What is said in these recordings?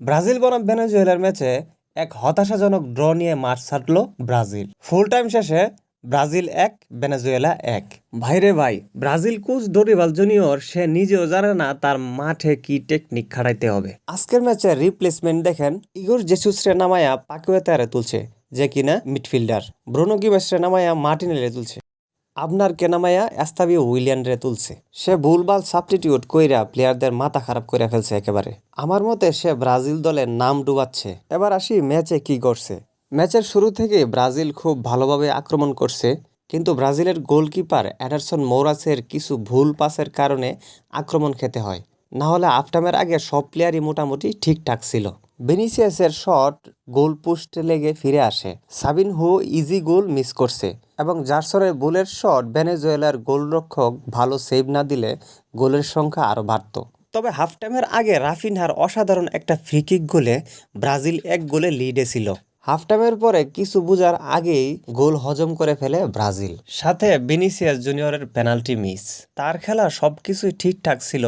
Brazil বনাম ভেনেজুয়েলার ম্যাচে এক হতাশাজনক ড্র নিয়ে মাঠ ছাড়ল ব্রাজিল। ফুল টাইম শেষে ব্রাজিল এক ভেনেজুয়েলা এক। ভাইরে ভাই ব্রাজিল কোচ ডোরিভাল জুনিয়র সে নিজেও জানে না তার মাঠে কি টেকনিক খাটাইতে হবে। আজকের ম্যাচে রিপ্লেসমেন্ট দেখেন ইগোর জেসুসরে নামায়া পাকুয়েতারে তুলছে যে কিনা মিডফিল্ডার। ব্রুনো গিমেসরে নামায়া মার্টিনেলে তুলছে। আপনার কেনামায়া এস্তাবি উইলিয়ান রে তুলছে। সে ভুলভাল সাবস্টিটিউট কইরা প্লেয়ারদের মাথা খারাপ করে ফেলছে একেবারে। আমার মতে সে ব্রাজিল দলের নাম ডুবাচ্ছে। এবার আসি ম্যাচে কি করছে ম্যাচের শুরু থেকে ব্রাজিল খুব ভালোভাবে আক্রমণ করছে, কিন্তু ব্রাজিলের গোলকিপার অ্যাডারসন মৌরাসের কিছু ভুল পাসের কারণে আক্রমণ খেতে হয়। না হলে আফটামের আগে সব প্লেয়ারই মোটামুটি ঠিকঠাক ছিল। বেনিসিয়াসের শট গোল পোস্টে লেগে ফিরে আসে। সাবিন হু ইজি গোল মিস করছে এবং জার্সরের গোলের শট ভেনেজুয়েলার গোলরক্ষক ভালো সেভ না দিলে গোলের সংখ্যা আরও বাড়ত। তবে হাফ টাইমের আগে রাফিনহার অসাধারণ একটা ফ্রিকিক গোলে ব্রাজিল এক গোলে লিডে ছিল। হাফ টাইমের পরে কিছু বোঝার আগেই গোল হজম করে ফেলে ব্রাজিল। সাথে বিনিসিয়াস জুনিয়রের পেনাল্টি মিস। তার খেলা সব কিছুই ঠিকঠাক ছিল,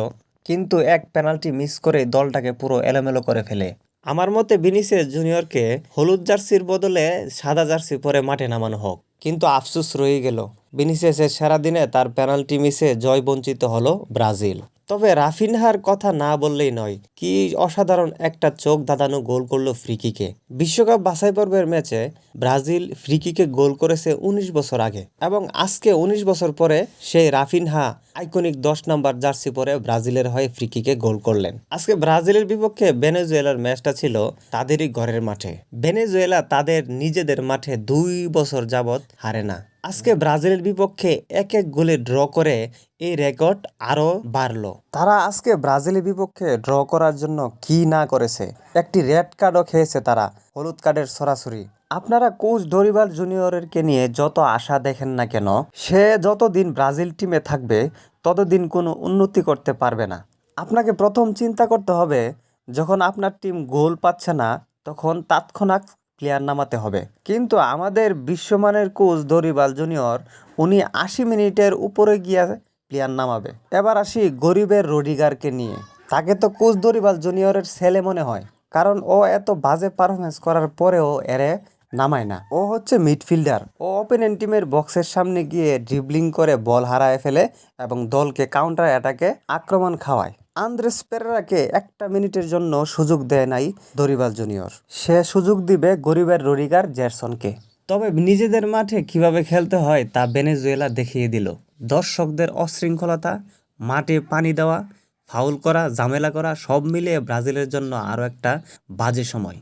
কিন্তু এক পেনাল্টি মিস করে দলটাকে পুরো এলোমেলো করে ফেলে। আমার মতে ভিনিসিয়াস জুনিয়রকে হলুদ জার্সির বদলে সাদা জার্সি পরে মাঠে নামানো হোক। কিন্তু আফসুস রয়ে গেল, ভিনিসিয়াসের সারাদিনে তার পেনাল্টি মিসে জয় বঞ্চিত হলো ব্রাজিল। তবে রাফিনহার কথা না বললেই নয়, কি অসাধারণ একটা চোখ দাদানো গোল করল ফ্রিকিকে। বিশ্বকাপ বাছাই পর্বের ম্যাচে ব্রাজিল ফ্রিকিকে গোল করেছে উনিশ বছর আগে এবং আজকে উনিশ বছর পরে সেই রাফিনহা আইকনিক দশ নাম্বার জার্সি পরে ব্রাজিলের হয়ে ফ্রিকিকে গোল করলেন। আজকে ব্রাজিলের বিপক্ষে ভেনেজুয়েলার ম্যাচটা ছিল তাদেরই ঘরের মাঠে। ভেনেজুয়েলা তাদের নিজেদের মাঠে দুই বছর যাবৎ হারে না। আজকে ব্রাজিলের বিপক্ষে এক এক গোলে ড্র করে এই রেকর্ড আরও বাড়লো। তারা আজকে ব্রাজিলের বিপক্ষে ড্র করার জন্য কি না করেছে? একটি রেড কার্ডও খেয়েছে তারা, হলুদ কার্ডের সরাসরি। আপনারা কোচ ডরিবাল জুনিয়রেরকে নিয়ে যত আশা দেখেন না কেন, সে যতদিন ব্রাজিল টিমে থাকবে, ততদিন কোনো উন্নতি করতে পারবে না। আপনাকে প্রথম চিন্তা করতে হবে, যখন আপনার টিম গোল পাচ্ছে না, তখন তাৎক্ষণাৎ প্লেয়ার নামাতে হবে। কিন্তু আমাদের বিশ্বমানের কোচ দরিবাল জুনিয়র, উনি আশি মিনিটের উপরে গিয়ে প্লেয়ার নামাবে। এবার আসি গরিবের রোডিগারকে নিয়ে। তাকে তো কোচ দরিবাল জুনিয়রের ছেলে মনে হয়, কারণ ও এত বাজে পারফরমেন্স করার পরেও এরে নামায় না। ও হচ্ছে মিডফিল্ডার। ও ওপেনেন্ট টিমের বক্সের সামনে গিয়ে ড্রিবলিং করে বল হারায় ফেলে এবং দলকে কাউন্টার অ্যাটাকে আক্রমণ খাওয়ায়। আন্দ্রেস পেরেরাকে একটা মিনিটের জন্য সুযোগ দেয় নাই দরিবাল জুনিয়র। সে সুযোগ দিবে গরিবের রোডিগার জ্যারসনকে। তবে নিজেদের মাঠে কীভাবে খেলতে হয় তা ভেনেজুয়েলা দেখিয়ে দিল। দর্শকদের অশৃঙ্খলতা, মাঠে পানি দেওয়া, ফাউল করা, ঝামেলা করা, সব মিলিয়ে ব্রাজিলের জন্য আরও একটা বাজে সময়।